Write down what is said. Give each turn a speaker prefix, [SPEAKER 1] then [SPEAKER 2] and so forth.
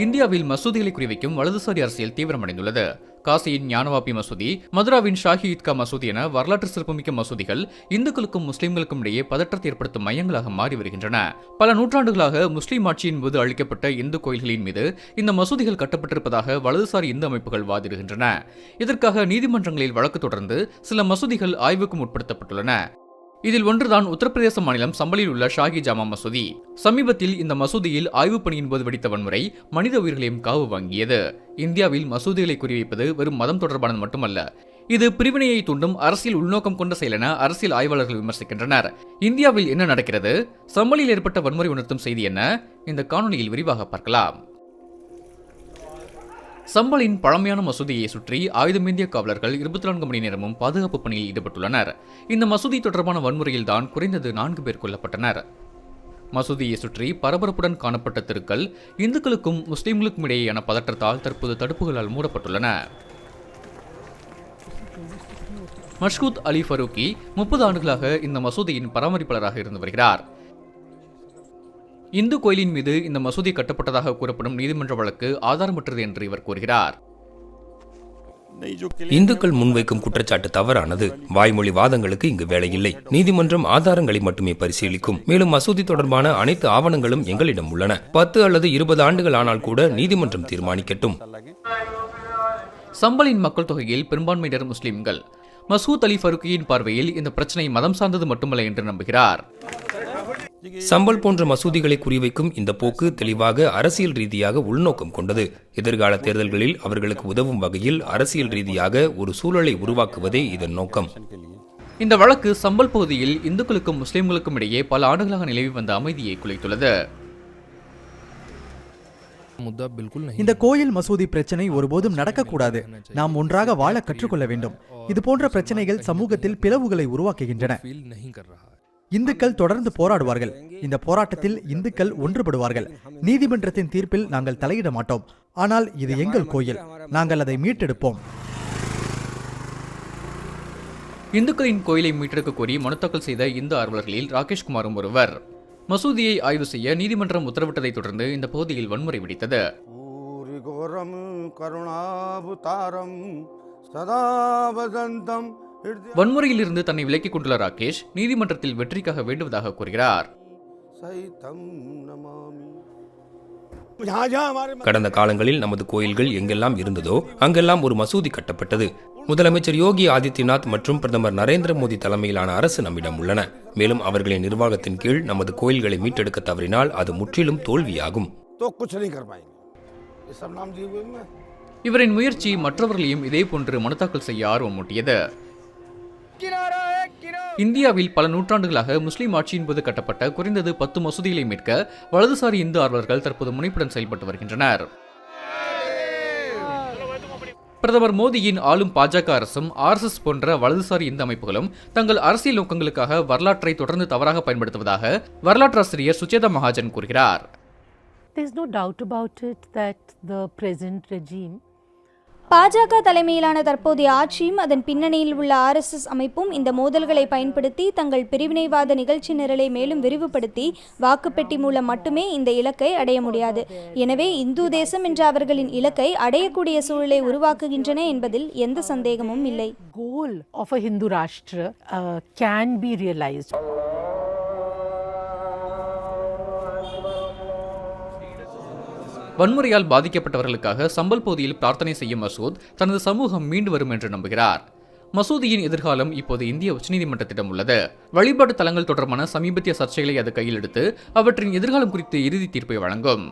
[SPEAKER 1] இந்தியாவில் மசூதிகளை குறிவைக்கும் வலதுசாரி அரசியல் தீவிரமடைந்துள்ளது. காசியின் ஞானவாபி மசூதி மதுராவின் ஷாஹி ஈத்கா மசூதி என வரலாற்று சிறப்புமிக்க மசூதிகள் இந்துக்களுக்கும் முஸ்லிம்களுக்கும் இடையே பதற்றத்தை ஏற்படுத்தும் மையங்களாக மாறி வருகின்றன. பல நூற்றாண்டுகளாக முஸ்லிம் ஆட்சியின் போது அளிக்கப்பட்ட இந்து கோயில்களின் மீது இந்த மசூதிகள் கட்டப்பட்டிருப்பதாக வலதுசாரி இந்து அமைப்புகள் வாதிடுகின்றன. இதற்காக நீதிமன்றங்களில் வழக்கு தொடர்ந்து சில மசூதிகள் ஆய்வுக்கும் உட்படுத்தப்பட்டுள்ளன. இதில் ஒன்றுதான் உத்தரப்பிரதேச மாநிலம் சம்பலில் உள்ள ஷாஹி ஜாமா மசூதி. சமீபத்தில் இந்த மசூதியில் ஆய்வுப் பணியின் போது வெடித்த வன்முறை மனித உயிர்களையும் காவு வாங்கியது. இந்தியாவில் மசூதிகளை குறிவைப்பது வெறும் மதம் தொடர்பானது மட்டுமல்ல. இது பிரிவினையை தூண்டும் அரசியல் உள்நோக்கம் கொண்ட செயல் என அரசியல் ஆய்வாளர்கள் விமர்சிக்கின்றனர். இந்தியாவில் என்ன நடக்கிறது? சம்பலில் ஏற்பட்ட வன்முறை உணர்த்தும் செய்தி என்ன? இந்த காணொலியில் விரிவாக பார்க்கலாம். சம்பலின் பழமையான மசூதியை சுற்றி ஆயுதமேந்திய காவலர்கள் இருபத்தி நான்கு மணி நேரமும் பாதுகாப்பு பணியில் ஈடுபட்டுள்ளனர். இந்த மசூதி தொடர்பான வன்முறையில் தான் குறைந்தது நான்கு பேர் கொல்லப்பட்டனர். மசூதியை சுற்றி பரபரப்புடன் காணப்பட்ட தெருக்கள் இந்துக்களுக்கும் முஸ்லிம்களுக்கும் இடையேயான பதற்றத்தால் தற்போது தடுப்புகளால் மூடப்பட்டுள்ளன. மஷ்கூத் அலி ஃபரூக்கி முப்பது ஆண்டுகளாக இந்த மசூதியின் பராமரிப்பாளராக இருந்து வருகிறார். இந்து கோயிலின் மீது இந்த மசூதி கட்டப்பட்டதாக கூறப்படும் நீதிமன்ற வழக்கு ஆதாரமற்றது என்று இவர் கூறுகிறார்.
[SPEAKER 2] இந்துக்கள் முன்வைக்கும் குற்றச்சாட்டு தவறானது. வாய்மொழி வாதங்களுக்கு இங்கு வேலையில்லை. நீதிமன்றம் ஆதாரங்களை மட்டுமே பரிசீலிக்கும். மேலும் மசூதி தொடர்பான அனைத்து ஆவணங்களும் எங்களிடம் உள்ளன. பத்து அல்லது இருபது ஆண்டுகள் ஆனால் கூட நீதிமன்றம் தீர்மானிக்கட்டும்.
[SPEAKER 1] சம்பலின் மக்கள் தொகையில் பெரும்பான்மையினர் முஸ்லிம்கள். மசூத் அலி ஃபருக்கியின் பார்வையில் இந்த பிரச்சனை மதம் சார்ந்தது மட்டுமல்ல என்று நம்புகிறார்.
[SPEAKER 2] சம்பல் போன்ற மசூதிகளை குறிவைக்கும் இந்த போக்கு தெளிவாக அரசியல் ரீதியாக உள்நோக்கம் கொண்டது. எதிர்கால தேர்தல்களில் அவர்களுக்கு உதவும் வகையில் அரசியல் ரீதியாக ஒரு சூழலை உருவாக்குவதே இதன் நோக்கம்.
[SPEAKER 1] இந்த வழக்கு சம்பல் பகுதியில் இந்துக்களுக்கும் முஸ்லிம்களுக்கும் இடையே பல ஆண்டுகளாக நிலவி வந்த அமைதியை குலைத்துள்ளது.
[SPEAKER 3] இந்த கோயில் மசூதி பிரச்சனை ஒருபோதும் நடக்கக்கூடாது. நாம் ஒன்றாக வாழ கற்றுக்கொள்ள வேண்டும். இது போன்ற பிரச்சனைகள் சமூகத்தில் பிளவுகளை உருவாக்குகின்றன. இந்துக்கள் தொடர்ந்து போராடுவார்கள். இந்த போராட்டத்தில் இந்துக்கள் ஒன்றுபடுவார்கள். நீதிமன்றத்தின் தீர்ப்பில் நாங்கள் தலையிட மாட்டோம். ஆனால் இது எங்கள் கோயில். நாங்கள் அதை மீட்டெடுப்போம்.
[SPEAKER 1] இந்துக்களின் கோயிலை மீட்டெடுக்க கோரி மனத்தாக்கல் செய்த இந்து ஆர்வலர்களில் ராகேஷ்குமாரும் ஒருவர். மசூதியை ஆய்வு செய்ய நீதிமன்றம் உத்தரவிட்டதை தொடர்ந்து இந்த பகுதியில் வன்முறை வெடித்தது.
[SPEAKER 4] கருணாபுதாரம் சதாவதந்தம் வன்முறையில்
[SPEAKER 1] இருந்து தன்னை விலக்கிக் கொண்டுள்ள ராகேஷ் நீதிமன்றத்தில் வெற்றிக்காக வேண்டுவதாக கூறுகிறார்.
[SPEAKER 2] கடந்த காலங்களில் நமது கோயில்கள் எங்கெல்லாம் இருந்ததோ அங்கெல்லாம் ஒரு மசூதி கட்டப்பட்டது. முதலமைச்சர் யோகி ஆதித்யநாத் மற்றும் பிரதமர் நரேந்திர மோடி தலைமையிலான அரசு நம்மிடம் உள்ளன. மேலும் அவர்களின் நிர்வாகத்தின் கீழ் நமது கோயில்களை மீட்டெடுக்க தவறினால் அது முற்றிலும் தோல்வியாகும்.
[SPEAKER 1] இவரின் முயற்சி மற்றவர்களையும் இதே போன்று மனு தாக்கல் செய்ய ஆர்வம் ஆர்வமூட்டியது. இந்தியாவில் பல நூற்றாண்டுகளாக முஸ்லிம் ஆட்சியின் போது கட்டப்பட்ட குறைந்தது பத்து மசூதிகளை மீட்க வலதுசாரி இந்து ஆர்வலர்கள் தற்போது முனைப்புடன் செயல்பட்டு வருகின்றனர். பிரதமர் மோடியின் ஆளும் பாஜக அரசும் ஆர்எஸ்எஸ் போன்ற வலதுசாரி இந்து அமைப்புகளும் தங்கள் அரசியல் நோக்கங்களுக்காக வரலாற்றை தொடர்ந்து தவறாக பயன்படுத்துவதாக வரலாற்றாசிரியர் சுச்சேதா மகாஜன் கூறுகிறார்.
[SPEAKER 5] There's no doubt about it that the present regime
[SPEAKER 6] பாஜக தலைமையிலான தற்போதைய ஆட்சியும் அதன் பின்னணியில் உள்ள ஆர்எஸ்எஸ் அமைப்பும் இந்த மோதல்களை பயன்படுத்தி தங்கள் பிரிவினைவாத நிகழ்ச்சி நிரலை மேலும் விரிவுபடுத்தி வாக்குப்பெட்டி மூலம் மட்டுமே இந்த இலக்கை அடைய முடியாது. எனவே இந்து தேசம் என்ற அவர்களின் இலக்கை அடையக்கூடிய சூழலை உருவாக்குகின்றன என்பதில் எந்த சந்தேகமும் இல்லை.
[SPEAKER 5] Goal of a Hindu Rashtra can be realised
[SPEAKER 1] வன்முறையால் பாதிக்கப்பட்டவர்களுக்காக சம்பல் பகுதியில் பிரார்த்தனை செய்யும் மசூத் தனது சமூகம் மீண்டு வரும் என்று நம்புகிறார். மசூதியின் எதிர்காலம் இப்போது இந்திய உச்சநீதிமன்றத்திடம் உள்ளது. வழிபாட்டு தலங்கள் தொடர்பான சமீபத்திய சர்ச்சைகளை அது கையில் எடுத்து அவற்றின் எதிர்காலம் குறித்து இறுதி தீர்ப்பை வழங்கும்.